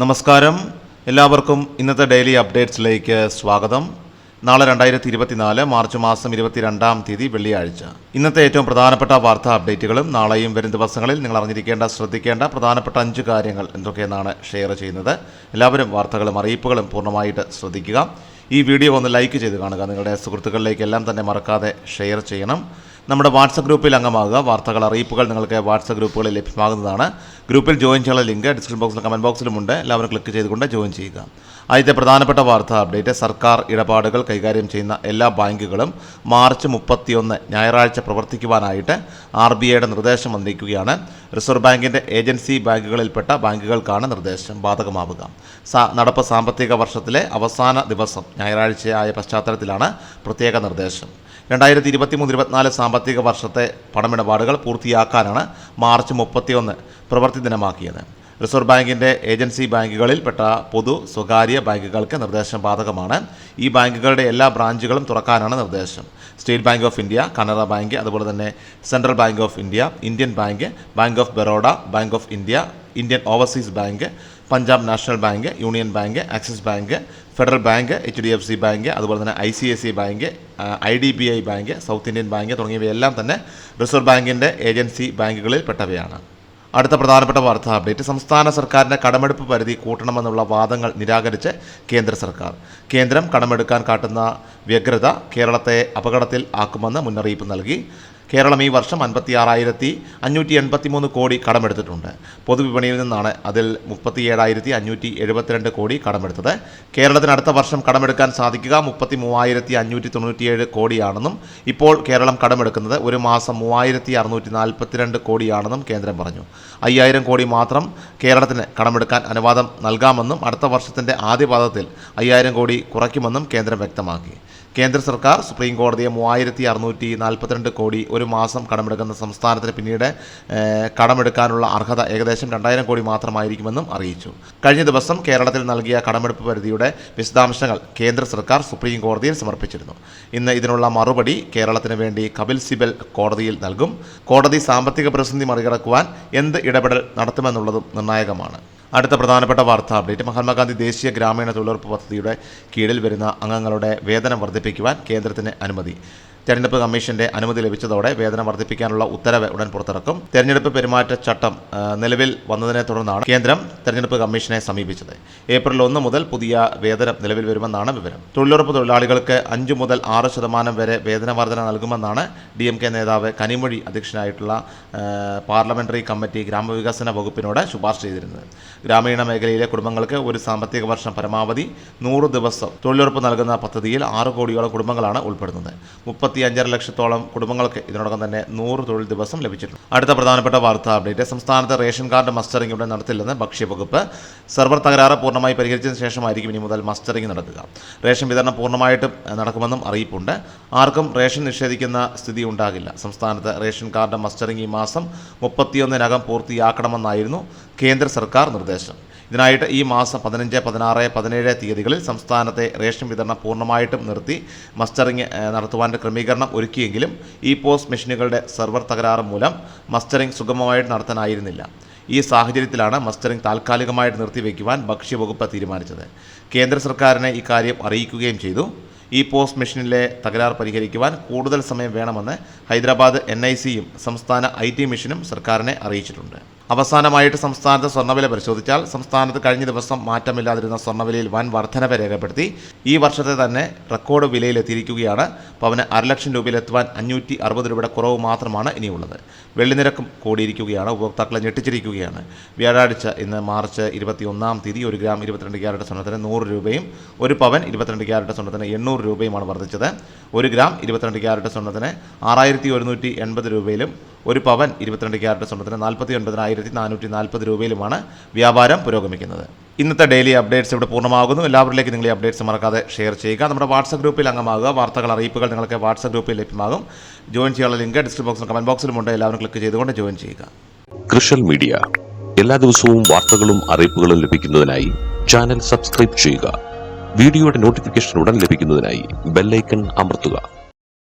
നമസ്കാരം. എല്ലാവർക്കും ഇന്നത്തെ ഡെയിലി അപ്ഡേറ്റ്സിലേക്ക് സ്വാഗതം. നാളെ രണ്ടായിരത്തി ഇരുപത്തിനാല് മാർച്ച് മാസം ഇരുപത്തിരണ്ടാം തീയതി വെള്ളിയാഴ്ച. ഇന്നത്തെ ഏറ്റവും പ്രധാനപ്പെട്ട വാർത്താ അപ്ഡേറ്റുകളും നാളെയും വരും ദിവസങ്ങളിൽ നിങ്ങൾ അറിഞ്ഞിരിക്കേണ്ട ശ്രദ്ധിക്കേണ്ട പ്രധാനപ്പെട്ട അഞ്ച് കാര്യങ്ങൾ എന്തൊക്കെയെന്നാണ് ഷെയർ ചെയ്യുന്നത്. എല്ലാവരും വാർത്തകളും അറിയിപ്പുകളും പൂർണമായിട്ട് ശ്രദ്ധിക്കുക. ഈ വീഡിയോ ഒന്ന് ലൈക്ക് ചെയ്ത് കാണുക. നിങ്ങളുടെ സുഹൃത്തുക്കളിലേക്ക് എല്ലാം തന്നെ മറക്കാതെ ഷെയർ ചെയ്യണം. നമ്മുടെ വാട്സപ്പ് ഗ്രൂപ്പിൽ അംഗമാകുക. വാർത്തകൾ അറിയിപ്പുകൾ നിങ്ങൾക്ക് വാട്സപ്പ് ഗ്രൂപ്പുകളിൽ ലഭ്യമാകുന്നതാണ്. ഗ്രൂപ്പിൽ ജോയിൻ ചെയ്യാനുള്ള ലിങ്ക് ഡിസ്ക്രിപ്ഷൻ ബോക്സിലും കമന്റ് ബോക്സിലുമുണ്ട് എല്ലാവരും ക്ലിക്ക് ചെയ്തുകൊണ്ട് ജോയിൻ ചെയ്യുക. ആദ്യത്തെ പ്രധാനപ്പെട്ട വാർത്ത അപ്ഡേറ്റ്. സർക്കാർ ഇടപാടുകൾ കൈകാര്യം ചെയ്യുന്ന എല്ലാ ബാങ്കുകളും മാർച്ച് മുപ്പത്തിയൊന്ന് ഞായറാഴ്ച പ്രവർത്തിക്കുവാനായിട്ട് ആർ ബി ഐയുടെ നിർദ്ദേശം വന്നിരിക്കുകയാണ്. റിസർവ് ബാങ്കിന്റെ ഏജൻസി ബാങ്കുകളിൽപ്പെട്ട ബാങ്കുകൾക്കാണ് നിർദ്ദേശം ബാധകമാവുക. സാ നടപ്പ് സാമ്പത്തിക വർഷത്തിലെ അവസാന ദിവസം ഞായറാഴ്ചയായ പശ്ചാത്തലത്തിലാണ് പ്രത്യേക നിർദ്ദേശം. രണ്ടായിരത്തി ഇരുപത്തി മൂന്ന് ഇരുപത്തിനാല് സാമ്പത്തിക വർഷത്തെ പണമിടപാടുകൾ പൂർത്തിയാക്കാനാണ് മാർച്ച് മുപ്പത്തിയൊന്ന് പ്രവൃത്തി ദിനമാക്കിയത്. റിസർവ് ബാങ്കിന്റെ ഏജൻസി ബാങ്കുകളിൽപ്പെട്ട പൊതു സ്വകാര്യ ബാങ്കുകൾക്ക് നിർദ്ദേശം ബാധകമാണ് ഈ ബാങ്കുകളുടെ എല്ലാ ബ്രാഞ്ചുകളും തുറക്കാനാണ് നിർദ്ദേശം. State Bank of India Canara Bank അതുപോലെ തന്നെ Central Bank of India Indian Bank Bank of Baroda Bank of India Indian Overseas Bank Punjab National Bank Union Bank Axis Bank Federal Bank H D F C Bank അതുപോലെ തന്നെ I C I C Bank I D B I Bank South Indian Bank തുടങ്ങിയവയെല്ലാം തന്നെ reserve ബാങ്കിന്റെ agency ബാങ്കുകളിൽ പെട്ടവയാണ് അടുത്ത പ്രധാനപ്പെട്ട വാർത്താ update. സംസ്ഥാന സർക്കാരിന്റെ കടമെടുപ്പ് പരിധി കൂട്ടണമെന്നുള്ള വാദങ്ങൾ നിരാകരിച്ച് കേന്ദ്ര സർക്കാർ. കേന്ദ്രം കടമെടുക്കാൻ കാട്ടുന്ന വ്യഗ്രത കേരളത്തെ അപകടത്തിൽ ആക്കുമെന്ന് മുന്നറിയിപ്പ് നൽകി. കേരളം ഈ വർഷം അൻപത്തി ആറായിരത്തി അഞ്ഞൂറ്റി എൺപത്തി മൂന്ന് കോടി കടമെടുത്തിട്ടുണ്ട്. പൊതുവിപണിയിൽ നിന്നാണ് അതിൽ മുപ്പത്തി ഏഴായിരത്തി അഞ്ഞൂറ്റി എഴുപത്തിരണ്ട് കോടി കടമെടുത്തത്. കേരളത്തിന് അടുത്ത വർഷം കടമെടുക്കാൻ സാധിക്കുക മുപ്പത്തി മൂവായിരത്തി അഞ്ഞൂറ്റി തൊണ്ണൂറ്റിയേഴ് കോടിയാണെന്നും ഇപ്പോൾ കേരളം കടമെടുക്കുന്നത് ഒരു മാസം മൂവായിരത്തി അറുന്നൂറ്റി നാൽപ്പത്തിരണ്ട് കോടിയാണെന്നും കേന്ദ്രം പറഞ്ഞു. അയ്യായിരം കോടി മാത്രം കേരളത്തിന് കടമെടുക്കാൻ അനുവാദം നൽകാമെന്നും അടുത്ത വർഷത്തിന്റെ ആദ്യപാദത്തിൽ അയ്യായിരം കോടി കുറയ്ക്കുമെന്നും കേന്ദ്രം വ്യക്തമാക്കി. കേന്ദ്ര സർക്കാർ സുപ്രീം കോടതിയെ മൂവായിരത്തി അറുന്നൂറ്റി നാൽപ്പത്തിരണ്ട് കോടി ഒരു മാസം കടമെടുക്കുന്ന സംസ്ഥാനത്തിന് പിന്നീട് കടമെടുക്കാനുള്ള അർഹത ഏകദേശം രണ്ടായിരം കോടി മാത്രമായിരിക്കുമെന്നും അറിയിച്ചു. കഴിഞ്ഞ ദിവസം കേരളത്തിൽ നൽകിയ കടമെടുപ്പ് പരിധിയുടെ വിശദാംശങ്ങൾ കേന്ദ്ര സർക്കാർ സുപ്രീം കോടതിയിൽ സമർപ്പിച്ചിരുന്നു. ഇന്ന് ഇതിനുള്ള മറുപടി കേരളത്തിന് വേണ്ടി കപിൽ സിബൽ കോടതിയിൽ നൽകും. കോടതി സാമ്പത്തിക പ്രതിസന്ധി മറികടക്കുവാൻ എന്ത് ഇടപെടൽ നടത്തുമെന്നുള്ളതും നിർണായകമാണ്. അടുത്ത പ്രധാനപ്പെട്ട വാർത്താ. അപ്ഡേറ്റ്. മഹാത്മാഗാന്ധി ദേശീയ ഗ്രാമീണ തൊഴിലുറപ്പ് പദ്ധതിയുടെ കീഴിൽ വരുന്ന അംഗങ്ങളുടെ വേതനം വർദ്ധിപ്പിക്കുവാൻ കേന്ദ്രത്തിന് അനുമതി. തെരഞ്ഞെടുപ്പ് കമ്മീഷന്റെ അനുമതി ലഭിച്ചതോടെ വേതനം വർദ്ധിപ്പിക്കാനുള്ള ഉത്തരവ് ഉടൻ പുറത്തിറക്കും. തെരഞ്ഞെടുപ്പ് പെരുമാറ്റച്ചട്ടം ചട്ടം നിലവിൽ വന്നതിനെ തുടർന്നാണ് കേന്ദ്രം തെരഞ്ഞെടുപ്പ് കമ്മീഷനെ സമീപിച്ചത്. ഏപ്രിൽ ഒന്ന് മുതൽ പുതിയ വേതനം നിലവിൽ വരുമെന്നാണ് വിവരം. തൊഴിലുറപ്പ് തൊഴിലാളികൾക്ക് അഞ്ചു മുതൽ ആറ് ശതമാനം വരെ വേതന വർധന നൽകുമെന്നാണ് ഡി എം കെ നേതാവ് കനിമൊഴി അധ്യക്ഷനായിട്ടുള്ള പാർലമെന്ററി കമ്മിറ്റി ഗ്രാമവികസന വകുപ്പിനോട് ശുപാർശ ചെയ്തിരുന്നത്. ഗ്രാമീണ മേഖലയിലെ കുടുംബങ്ങൾക്ക് ഒരു സാമ്പത്തിക വർഷം പരമാവധി നൂറ് ദിവസം തൊഴിലുറപ്പ് നൽകുന്ന പദ്ധതിയിൽ ആറ് കോടിയോളം കുടുംബങ്ങളാണ് ഉൾപ്പെടുന്നത്. മുപ്പത്തി അഞ്ചര ലക്ഷത്തോളം കുടുംബങ്ങൾക്ക് ഇതിനോടകം തന്നെ നൂറ് തൊഴിൽ ദിവസം ലഭിച്ചിട്ടുണ്ട്. അടുത്ത പ്രധാനപ്പെട്ട വാർത്താ അപ്ഡേറ്റ്. സംസ്ഥാനത്ത് റേഷൻ കാർഡ് മസ്റ്ററിംഗ് ഉടൻ നടത്തില്ലെന്ന് ഭക്ഷ്യവകുപ്പ്. സെർവർ തകരാറ് പൂർണമായി പരിഹരിച്ചതിന് ശേഷമായിരിക്കും ഇനി മുതൽ മസ്റ്ററിംഗ് നടക്കുക. റേഷൻ വിതരണം പൂർണമായിട്ടും നടക്കുമെന്നും അറിയിപ്പുണ്ട്. ആർക്കും റേഷൻ നിഷേധിക്കുന്ന സ്ഥിതി ഉണ്ടാകില്ല. സംസ്ഥാനത്ത് റേഷൻ കാർഡ് മസ്റ്ററിംഗ് ഈ മാസം മുപ്പത്തിയൊന്നിനകം പൂർത്തിയാക്കണമെന്നായിരുന്നു കേന്ദ്ര സർക്കാർ നിർദ്ദേശം. ഇതിനായിട്ട് ഈ മാസം പതിനഞ്ച് പതിനാറ് പതിനേഴ് തീയതികളിൽ സംസ്ഥാനത്തെ റേഷൻ വിതരണം പൂർണമായിട്ടും നിർത്തി മസ്റ്ററിംഗ് ഏഹ്, നടത്തുവാന്റെ ക്രമീകരണം ഒരുക്കിയെങ്കിലും ഈ പോസ്റ്റ് മെഷീനുകളുടെ സെർവർ തകരാറ് മൂലം മസ്റ്ററിംഗ് സുഗമമായിട്ട് നടത്താനായിരുന്നില്ല. ഈ സാഹചര്യത്തിലാണ് മസ്റ്ററിംഗ് താൽക്കാലികമായിട്ട് നിർത്തിവെക്കുവാൻ ഭക്ഷ്യവകുപ്പ് തീരുമാനിച്ചത്. കേന്ദ്ര സർക്കാരിനെ ഇക്കാര്യം അറിയിക്കുകയും ചെയ്തു. ഈ പോസ്റ്റ് മെഷീനിലെ തകരാർ പരിഹരിക്കുവാൻ കൂടുതൽ സമയം വേണമെന്ന് ഹൈദരാബാദ് എൻ ഐ സിയും സംസ്ഥാന ഐ ടി മിഷനും സർക്കാരിനെ അറിയിച്ചിട്ടുണ്ട്. അവസാനമായിട്ട് സംസ്ഥാനത്ത് സ്വർണവില പരിശോധിച്ചാൽ സംസ്ഥാനത്ത് കഴിഞ്ഞ ദിവസം മാറ്റമില്ലാതിരുന്ന സ്വർണവിലയിൽ വൻ വർധനവ് രേഖപ്പെടുത്തി. ഈ വർഷത്തെ തന്നെ റെക്കോർഡ് വിലയിലെത്തിയിരിക്കുകയാണ്. പവന് അരലക്ഷം രൂപയിലെത്തുവാൻ അഞ്ഞൂറ്റി അറുപത് രൂപയുടെ കുറവ് മാത്രമാണ് ഇനിയുള്ളത്. വെള്ളിനിരക്കും കൂടിയിരിക്കുകയാണ്. ഉപഭോക്താക്കളെ ഞെട്ടിച്ചിരിക്കുകയാണ്. വ്യാഴാഴ്ച ഇന്ന് മാർച്ച് ഇരുപത്തി ഒന്നാം തീയതി ഒരു ഗ്രാം ഇരുപത്തിരണ്ട് ക്യാരറ്റ് സ്വർണത്തിന് നൂറ് രൂപയും ഒരു പവൻ ഇരുപത്തിരണ്ട് ക്യാരറ്റ് സ്വർണത്തിന് എണ്ണൂറ് രൂപയുമാണ് വർദ്ധിച്ചത്. ഒരു ഗ്രാം ഇരുപത്തിരണ്ട് ക്യാരറ്റ് സ്വർണത്തിന് ആറായിരത്തി ഒരുന്നൂറ്റി എൺപത് രൂപയിലും ഒരു പവൻ ഇരുപത്തിരണ്ട് ക്യാരറ്റ് സ്വർണത്തിന് നാൽപ്പത്തി ഒൻപതിനായിരത്തി നാനൂറ്റി നാൽപ്പത് രൂപയിലുമാണ് വ്യാപാരം പുരോഗമിക്കുന്നത്. ഇന്നത്തെ ഡെയിലി അപ്ഡേറ്റ്സ് ഇവിടെ പൂർണമാകുന്നു. എല്ലാവരിലേക്കും നിങ്ങൾ ഈ അപ്ഡേറ്റ്സ് മറക്കാതെ ഷെയർ ചെയ്യുക. നമ്മുടെ വാട്സപ്പ് ഗ്രൂപ്പിൽ അംഗമാകുക. വാർത്തകൾ അറിയിപ്പുകൾ നിങ്ങൾക്ക് വാട്സപ്പ് ഗ്രൂപ്പിൽ ലഭ്യമാകും. ജോയിൻ ചെയ്യാനുള്ള ലിങ്ക് ഡിസ്ക്രിപ്ഷൻ ബോക്സിലും കമന്റ് ബോക്സിലുമുണ്ട് എല്ലാവരും ക്ലിക്ക് ചെയ്തുകൊണ്ട് ജോയിൻ ചെയ്യുക. കൃഷൽ മീഡിയ എല്ലാ ദിവസവും വാർത്തകളും അറിയിപ്പുകളും ലഭിക്കുന്നതിനായി ചാനൽ സബ്സ്ക്രൈബ് ചെയ്യുക. വീഡിയോയുടെ നോട്ടിഫിക്കേഷൻ ഉടൻ ലഭിക്കുന്നതിനായി ബെല്ലൈക്കൺ അമർത്തുക.